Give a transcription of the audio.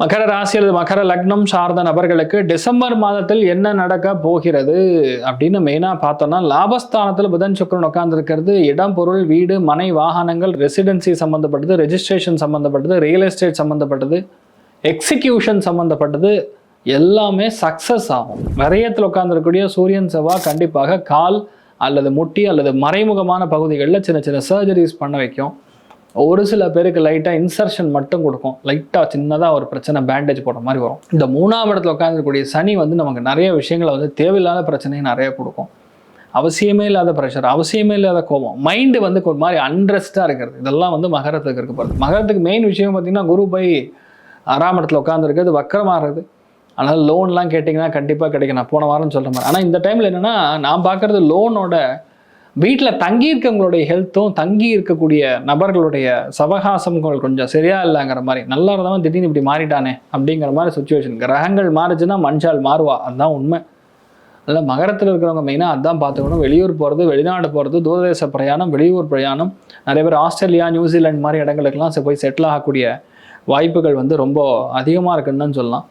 மகர ராசி அல்லது மகர லக்னம் சார்ந்த நபர்களுக்கு டிசம்பர் மாதத்தில் என்ன நடக்க போகிறது அப்படின்னு மெயினாக பார்த்தோம்னா லாபஸ்தானத்தில் புதன் சுக்கரன் உட்காந்துருக்கிறது இடம் பொருள் வீடு மனை வாகனங்கள் ரெசிடென்சி சம்மந்தப்பட்டது ரெஜிஸ்ட்ரேஷன் சம்மந்தப்பட்டது ரியல் எஸ்டேட் சம்மந்தப்பட்டது எக்ஸிக்யூஷன் சம்மந்தப்பட்டது எல்லாமே சக்ஸஸ் ஆகும். விரயத்தில் உட்காந்துருக்கக்கூடிய சூரியன் செவ்வாய் கண்டிப்பாக கால் அல்லது முட்டி அல்லது மறைமுகமான பகுதிகளில் சின்ன சின்ன சர்ஜரிஸ் பண்ண வைக்கும். ஒரு சில பேருக்கு லைட்டாக இன்சர்ஷன் மட்டும் கொடுக்கும். லைட்டாக சின்னதாக ஒரு பிரச்சனை பேண்டேஜ் போடுற மாதிரி வரும். இந்த மூணாம் இடத்துல உட்காந்துருக்கக்கூடிய சனி வந்து நமக்கு நிறைய விஷயங்களை வந்து தேவையில்லாத பிரச்சனையை நிறைய கொடுக்கும். அவசியமே இல்லாத ப்ரெஷர் அவசியமே இல்லாத கோபம். மைண்டு வந்து ஒரு மாதிரி அன்ரெஸ்டாக இருக்கிறது. இதெல்லாம் வந்து மகரத்துக்கு இருக்க போகிறது மகரத்துக்கு மெயின் விஷயம் பார்த்தீங்கன்னா குரு போய் ஆறாம் இடத்துல உட்காந்துருக்கிறது வக்கரமாகிறது ஆனால் லோன்லாம் கேட்டிங்கன்னா கண்டிப்பாக கிடைக்கும். நான் போன வாரம் சொல்கிற மாதிரி. ஆனால் இந்த டைமில் என்னென்னா நான் பார்க்குறது லோனோட வீட்டில் தங்கி இருக்கவங்களுடைய ஹெல்த்தும் தங்கி இருக்கக்கூடிய நபர்களுடைய சவகாசங்கள் கொஞ்சம் சரியா இல்லைங்கிற மாதிரி நல்லா இருந்தவன் திடீர்னு இப்படி மாறிட்டானே அப்படிங்கிற மாதிரி சுச்சுவேஷன் கிரகங்கள் மாறுச்சுன்னா மனுஷால் மாறுவா. அதுதான் உண்மை. அதில் மகரத்தில் இருக்கிறவங்க மெயினாக அதான் பார்த்துக்கணும். வெளியூர் போகிறது வெளிநாடு போகிறது தூரதேச பிரயாணம் வெளியூர் பிரயாணம். நிறைய பேர் ஆஸ்திரேலியா நியூசிலாண்ட் மாதிரி இடங்களுக்கெல்லாம் போய் செட்டில் ஆகக்கூடிய வாய்ப்புகள் வந்து ரொம்ப அதிகமாக இருக்குன்னு சொல்லலாம்.